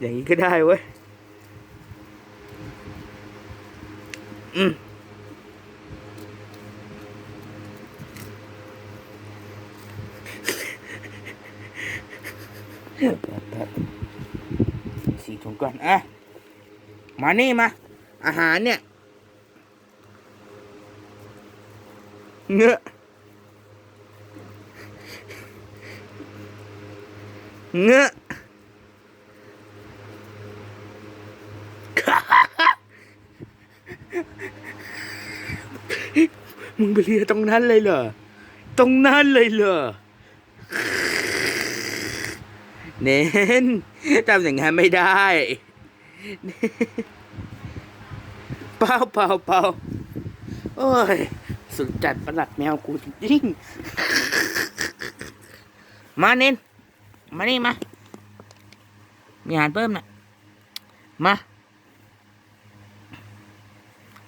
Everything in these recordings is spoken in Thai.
อย่างนี้ก็ได้เว้ย อืมสีถุงก่อน อะ มานี่มา อาหารเนี่ย เงอะเงอะมึงไปเลียตรงนั้นเลยเหรอ ตรงนั้นเลยเหรอ เน้นทำอย่างนั้นไม่ได้เปล่าเปล่าเปล่าโอ้ย สุดจัดประหลัดแมวกูจริงๆมาเน้นมานี่มา มีอาหารเพิ่มนะมา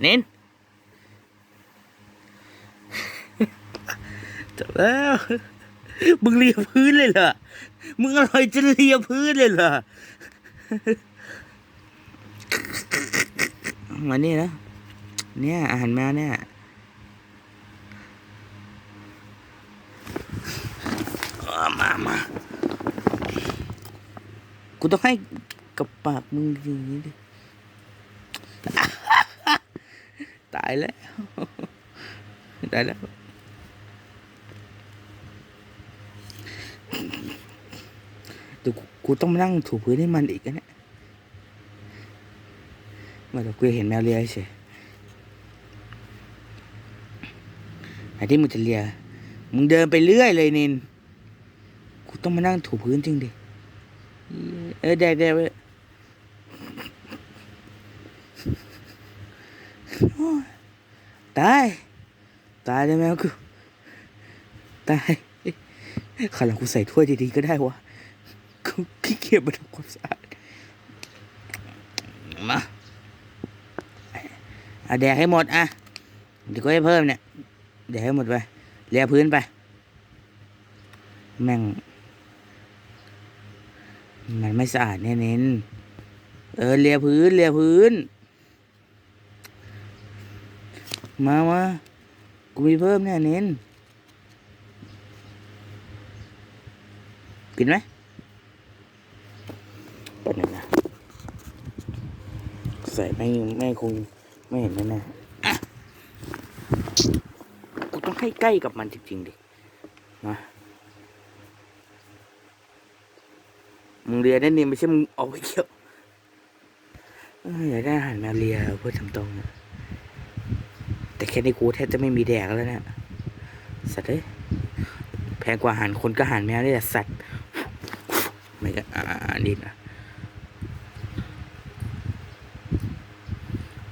เน้นจบแล้วมึงเลียพื้นเลยเหรอ มึงอร่อยจะเลียพื้นเลยเหรอ มานี่นะ เนี่ยอาหารแมวเนี่ยเอามามา กูต้องให้กับปากมึงอย่างนี้ดิตายแล้ว ตายแล้วเดี๋ยวกูกูต้องมานั่งถูพื้นให้มันอีกนะเนี่ยเมื่อกูเห็นแมวเลียเฉยไอ้ที่มึงจะเลียมึงเดินไปเรื่อยเลยนิน กูต้องมานั่งถูพื้นจริงดิ เออแดกแดกไปโอ้ยตาย ตายเลยแมกูตายขันหลังกูใส่ถ้วยดีๆก็ได้วะกูขี้เกียจมาทำความสะอาดมาเอาแดกให้หมดอะเดี๋ยวก็ให้เพิ่มเนี่ย แดกให้หมดไปเลียพื้นไป แม่ง มันไม่สะอาดแน่เน้น เออเลียพื้นเลียพื้น มามากูมีเพิ่มเนี่ยเน้น กินไหมแป๊บนึงนะ ใส่ไม่ไม่คงไม่เห็นแน่ๆอ่กูต้องให้ใกล้กับมันจริงๆดิ มา มึงเรียนได้นี่ไม่ใช่มึงออกไปเที่ยวอยากได้อาหารมาเรียเพื่อทำตรงอะแต่แค่นี้กูแทบจะไม่มีแดกแล้วนี่ยสัตว์เอ้ยแพงกว่าอาหารคนก็อาหารแมวนี่แหละสัตว์ไม่ก็อ่าดินอะ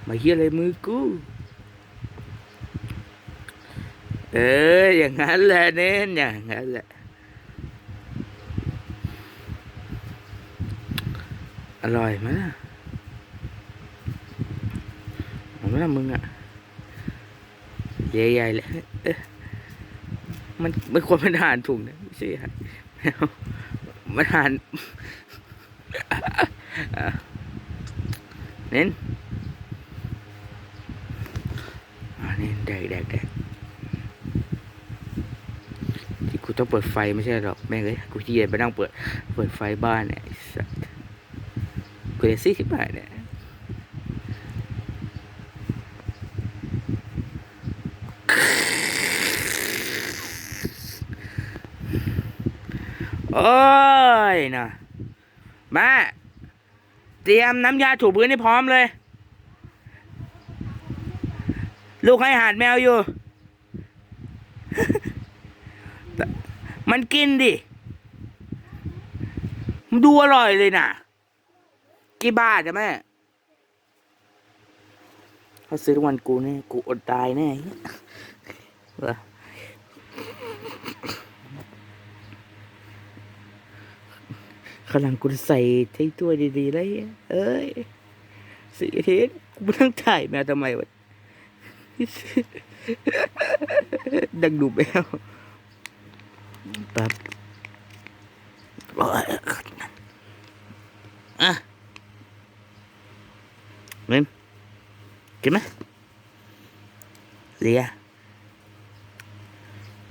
มาเฮียอะไรมือกูเอออย่างนั้นแหละเน้นอย่างนั้นแหละ อร่อยไหมล่ะเอาไหมล่ะมึงอะใหญ่ๆเลยเอ๊ะมันมันควรเป็นอาหารถุงนะไม่ใช่อาหารแมวมันอาหารเน้นอันนี้แดกแดกแดกที่กูต้องเปิดไฟไม่ใช่หรอกแม่งเอ้ยกูที่เย็นไปนั่งเปิด เปิดไฟบ้านเนี่ย ไอ้สัสกูเลยสี่สิบบาทเนี่ยโอ้ยนะม่เตรียมน้ำยาถูพื้นให้พร้อมเลย ลูกให้อาหารแมวอยู่ มันกินดิ มันดูอร่อยเลยนะ กี่บาทจ้ะแม่เขาซื้อทุกวันกูเนี่ยกูอดตายแน่ขลังกูใส่ที่ตัวดีๆเลยเอ้ยสีอาทิตย์กูมานั่งถ่ายแมวทำไมวะดังดูแมวปั๊บอ้ยอะ เงินกินไหมเลีย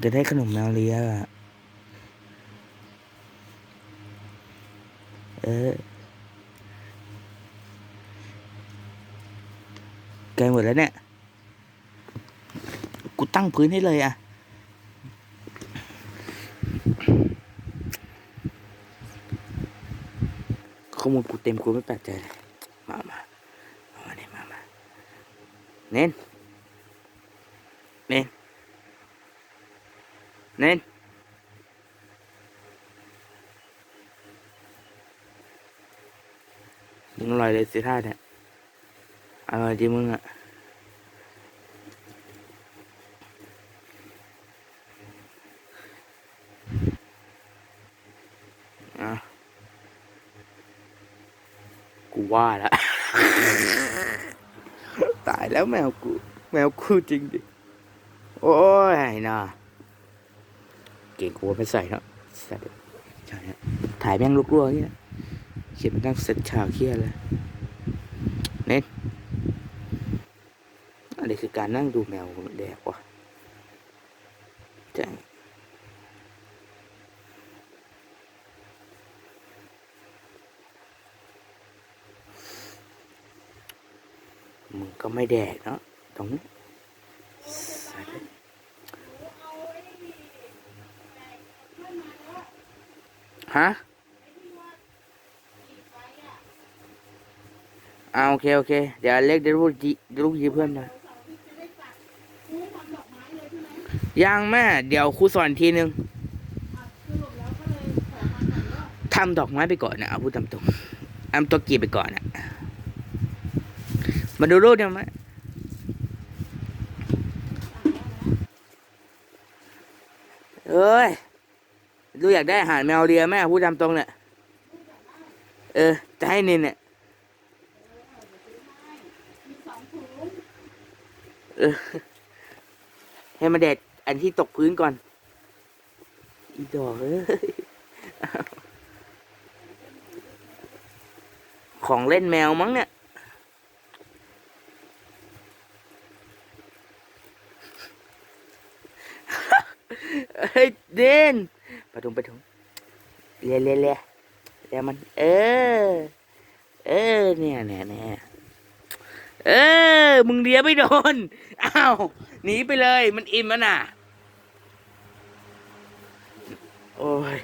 จะได้ขนมแมวเลียอะเออใกล้หมดแล้วเนี่ย กูตั้งพื้นให้เลยอะ ข้อมูลกูเต็มกูไม่แปลกใจเลย มา มา มาเนี่ยมา มา เน้น เน้น เน้น มึงอร่อยเลยสิท่าเนี่ยอร่อยจริงมึงอะอะกูว่าแล้ว ตายแล้วแมวกู แมวกูจริงดิ โอ้ยน่าเก่งกูไม่ใส่แล้วใส่ใช่ฮะถ่ายแม่งลุกลัวๆเนี่ยเขียนมันตั้งเซตฉากเครียดเลยเน้นอันนี้คือการนั่งดูแมวแดกว่ะใช่ มึงก็ไม่แดกเนาะตรงนี้ฮะอ่าโอเคโอเค เดี๋ยวเล็กเดี๋ยวลูกจีเดี๋ยวลูกยีเพื่อนมายังแม่ เดี๋ยวครูสอนทีนึงทำดอกไม้ไปก่อนนะเอาพูดตามตรงทำตัวกีไปก่อนนะ มาดูรูปเดี๋ยวไหมเอ้ยลูอยากได้อาหารแมวเรียแม่พูดตามตรงเนี่ยเออ จะให้นินเนี่ยเออให้มาเด็ดอันที่ตกพื้นก่อน อีดอกเอ้ยของเล่นแมวมั้งเนี่ย เดินไปถุงไปถุงเลียเลียเลียเลียมัน เออ เออ เนี่ยเนี่ยเนี่ยเออ มึงเลียไม่โดน อ้าว หนีไปเลย มันอิ่มแล้วน่ะ โอ้ย